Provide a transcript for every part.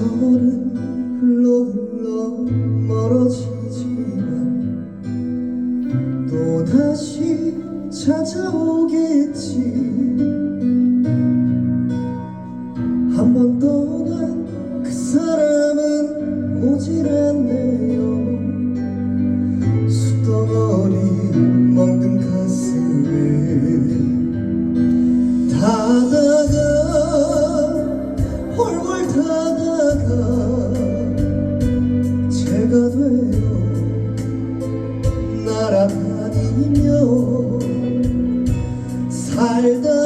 계절은 흘러 흘러 멀어지지만 또다시 찾아오겠 다가 제가 되어 날아다니며 살다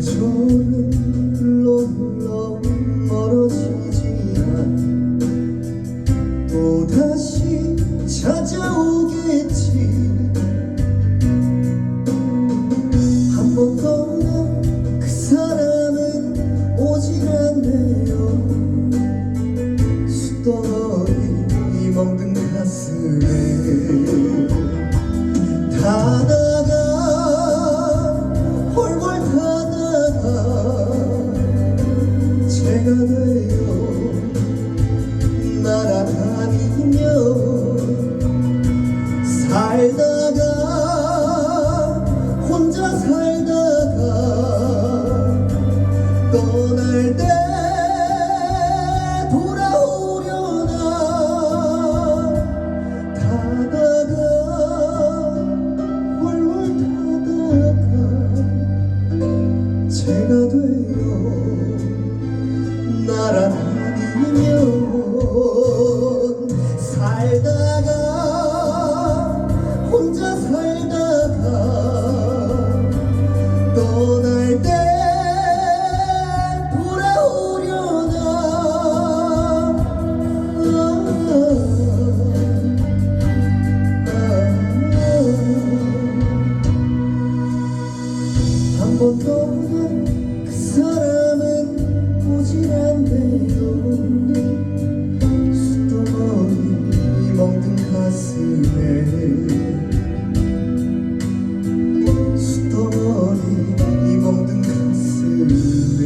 계절은 흘러 멀어지지만 또 다시 찾아오겠지. 한 번 떠난 그 사람은 오질 않네요 一个对的 가슴에 수더니 이 모든 가슴에